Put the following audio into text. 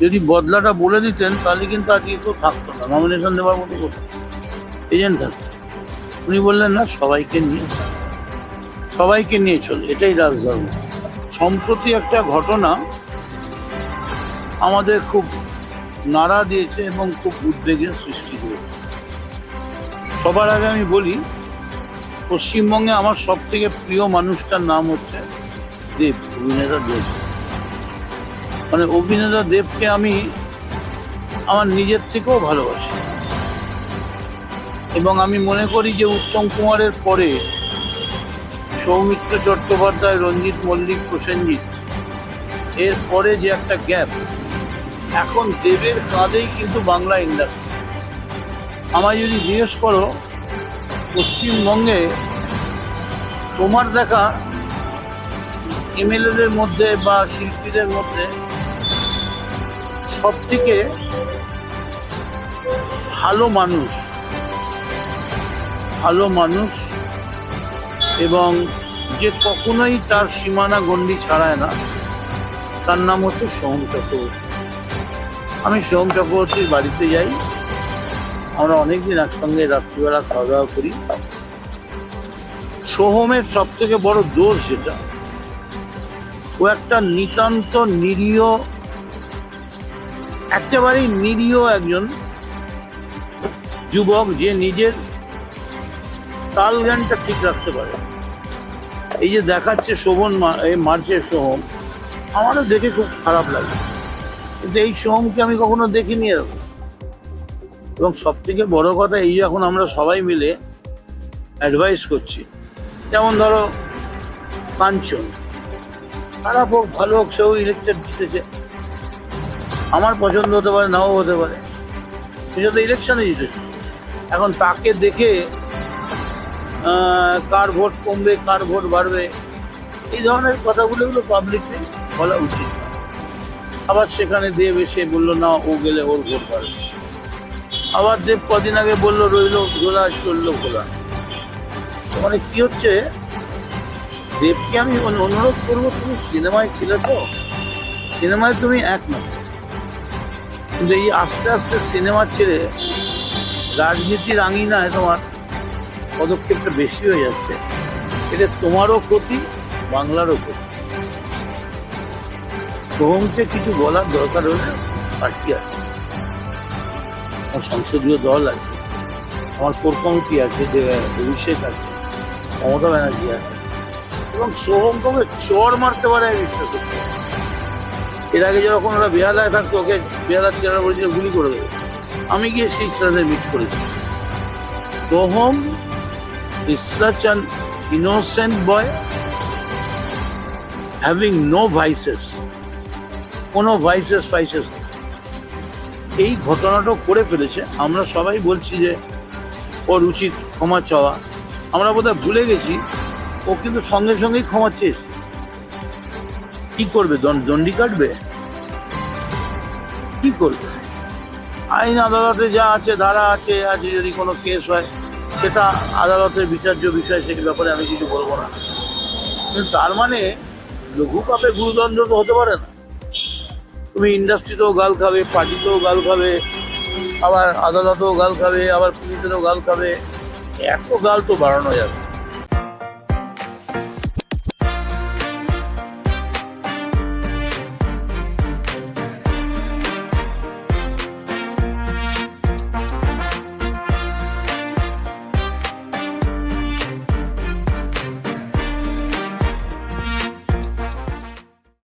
যদি বদলাটা বলে দিতেন, তাহলে কিন্তু আজকে কেউ থাকতো না। নমিনেশন দেওয়ার মতো কোথাও। এজেন্ট থাকতো। উনি বললেন, না, সবাইকে নিয়ে সবাইকে নিয়ে চলে, এটাই রাজধর্ম। সম্প্রতি একটা ঘটনা আমাদের খুব নাড়া দিয়েছে এবং খুব উদ্বেগের সৃষ্টি করেছে। সবার আগে আমি বলি, পশ্চিমবঙ্গে আমার সব থেকে প্রিয় মানুষটার নাম হচ্ছে দেব, অভিনেতা দেব। মানে অভিনেতা দেবকে আমি আমার নিজের থেকেও ভালোবাসি। এবং আমি মনে করি যে উত্তম কুমারের পরে সৌমিত্র চট্টোপাধ্যায়, রঞ্জিত মল্লিক, প্রসেনজিৎ, এর পরে যে একটা গ্যাপ, এখন দেবের কাঁধেই কিন্তু বাংলা ইন্ডাস্ট্রি আমায় যদি জিজ্ঞেস করো, পশ্চিমবঙ্গে তোমার দেখা এমএলএদের মধ্যে বা শিল্পীদের মধ্যে সব থেকে ভালো মানুষ ভালো মানুষ এবং যে কখনোই তার সীমানা গণ্ডি ছাড়ায় না, তার নাম হচ্ছে সোহম চক্রবর্তী। আমি সোহম চক্রবর্তীর বাড়িতে যাই, আমরা অনেকদিন একসঙ্গে রাত্রিবেলা খাওয়া দাওয়া করি। সোহমের সব থেকে বড় দোষ যেটা, ও একটা নিতান্ত নিরীহ একেবারেই নিরীহ একজন যুবক যে নিজের তাল জ্ঞানটা ঠিক রাখতে পারে। এই যে দেখাচ্ছে শোভন এই মার্চের সোহম, আমারও দেখে খুব খারাপ লাগে। কিন্তু এই সোহমকে আমি কখনো দেখিনি এরকম। এবং সব থেকে বড় কথা, এই এখন আমরা সবাই মিলে অ্যাডভাইস করছি, যেমন ধরো কাঞ্চন খারাপ হোক, ভালো হোক, সেও ইলেকটেড জিতেছে। আমার পছন্দ হতে পারে, নাও হতে পারে। সে তো ইলেকশনে জিতেছে। এখন তাকে দেখে কার ভোট কমবে, কার ভোট বাড়বে, এই ধরনের কথাগুলো এগুলো পাবলিকলি বলা উচিত। আবার সেখানে দেব এসে বলল, না, ও গেলে ওর ভোট বাড়বে। আবার দেব কদিন আগে বলল, রইল ঘোলা চলল ঘোলা মানে কি হচ্ছে, দেবকে আমি অনুরোধ করব, তুমি সিনেমায় ছিল তো? সিনেমায় তুমি এক না কিন্তু এই আস্তে আস্তে সিনেমা ছেড়ে রাজনীতির আঙিনায় তোমার পদক্ষেপটা বেশি হয়ে যাচ্ছে। এটা তোমারও ক্ষতি, বাংলারও ক্ষতি। সোহমকে কিছু বলার দরকার হলে পার্টি আছে। আমার সংসদীয় দল আছে। আমার কোর কমিটি আছে অভিষেক আছে, মমতা ব্যানার্জি আছে। এবং সোহমকে চর মারতে পারে করতে পারি। এর আগে যখন ওরা বেহালায় থাকতো, ওকে বেহালার চেহারা বলেছিল গুলি করে দেবে। আমি গিয়ে সেই ছেলেদের মিট করেছি। such an innocent boy, having no vices, কোনো ভাইসেস ফাইসেস এই ঘটনাটা করে ফেলেছে। আমরা সবাই বলছি যে, ওর উচিত ক্ষমা চাওয়া। আমরা বোধহয় ভুলে গেছি। ও কিন্তু সঙ্গে সঙ্গেই ক্ষমা চেয়েছে। কি করবে? দণ্ড- কাটবে? কি করবে? আইন আদালতে যা আছে, ধারা আছে আছে যদি কোনো কেস হয়, সেটা আদালতের বিচার্য বিষয় সে ব্যাপারে আমি কিছু বলব না। কিন্তু তার মানে লঘু পাপে গুরুদণ্ড তো হতে পারে না। তুমি ইন্ডাস্ট্রিতেও গাল খাবে, পার্টিতেও গাল খাবে, আবার আদালতেও গাল খাবে, আবার পুলিশেরও গাল খাবে, এত গাল তো বাড়ানো যাবে।